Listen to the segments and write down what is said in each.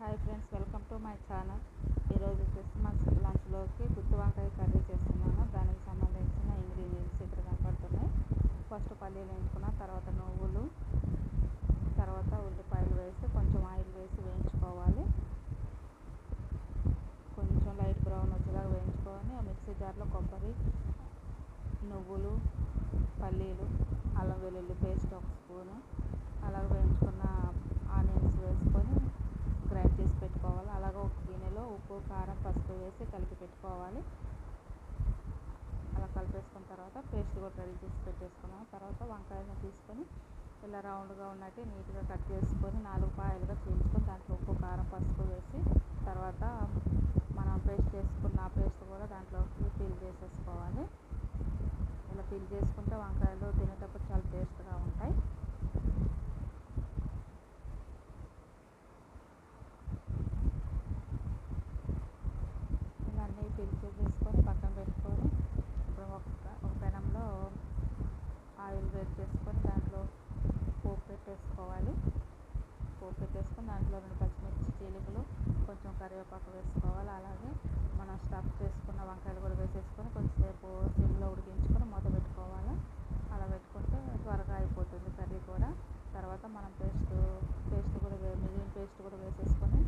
Hi friends welcome to my channel ఈరోజు Christmas లంచ్లోకి గుత్తి వంకాయ కర్రీ చేస్తున్నాను. దానికి సంబంధించిన ఇంగ్రీడియంట్స్ ఇక్కడ కనపడుతున్నాయి. ఫస్ట్ పల్లీలు వేయించుకున్న తర్వాత నువ్వులు తర్వాత ఉల్లిపాయలు వేసి కొంచెం ఆయిల్ వేసి వేయించుకోవాలి. కొంచెం లైట్ బ్రౌన్ వచ్చేలాగా వేయించుకొని మిక్సీ జార్లో కొబ్బరి నువ్వులు పల్లీలు అల్లం వెల్లుల్లి పేస్ట్ ఒక స్పూను అలాగే వేయించుకున్న ఆనియన్స్ వేసుకొని గ్రైండ్ చేసి పెట్టుకోవాలి అలాగే ఒక గిన్నెలో ఉప్పు కారం పసుపు వేసి కలిపి పెట్టుకోవాలి. అలా కలిపేసుకున్న తర్వాత పేస్ట్ కూడా రెడీ చేసి పెట్టేసుకున్నాం. తర్వాత వంకాయలను తీసుకొని ఇలా రౌండ్గా ఉన్నట్టు నీట్గా కట్ చేసుకొని నాలుగు పాయలుగా చీల్చుకొని దాంట్లో ఉప్పు కారం పసుపు వేసి తర్వాత మనం పేస్ట్ చేసుకున్న పేస్ట్ కూడా దాంట్లోకి ఫిల్ చేసేసుకోవాలి. ఇలా ఫిల్ చేసుకుంటే వంకాయలు తినేటప్పుడు చాలా టేస్ట్గా ఉంటాయి ఇలా అన్నీ ఫిల్ చేసేసుకొని పక్కన పెట్టుకొని ఇప్పుడు ఒక ఒక పెనంలో ఆయిల్ వేడి చేసుకొని దాంట్లో పోపు పెట్టేసుకోవాలి. పోపు పెట్టేసుకొని దాంట్లో రెండు పచ్చిమిర్చి చీలికలు కొంచెం కరివేపాకు వేసుకోవాలి. అలాగే మనం స్టఫ్ చేసుకున్న వంకాయలు కూడా వేసేసుకొని కొంచెంసేపు సిమ్లో ఉడికించుకొని మూత పెట్టుకోవాలి. అలా పెట్టుకుంటే త్వరగా అయిపోతుంది కర్రీ కూడా. తర్వాత మనం పేస్ట్ పేస్ట్ కూడా మిగిలిన పేస్ట్ కూడా వేసేసుకొని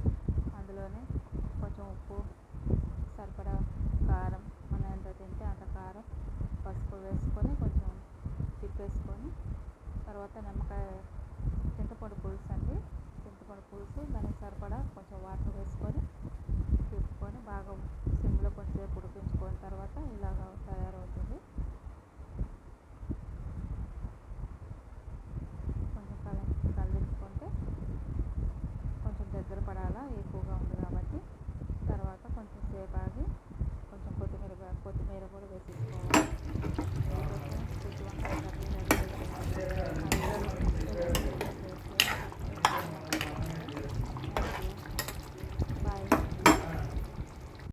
తర్వాత నిమ్మకాయ చింతపండు పులుసు అండి. చింతపండు పులుసు దానికి సరిపడా కొంచెం వాటర్ వేసుకొని తీసుకొని బాగా సిమ్లో కొంచెంసేపు ఉడికించుకున్న తర్వాత ఇలాగ తయారవుతుంది. కొంచెం కల కలిపించుకుంటే కొంచెం దగ్గర పడాలా ఎక్కువగా ఉంది కాబట్టి. తర్వాత కొంచెం సేపు ఆగి కొంచెం కొత్తిమీర కొత్తిమీర కూడా వేసేసుకోవాలి.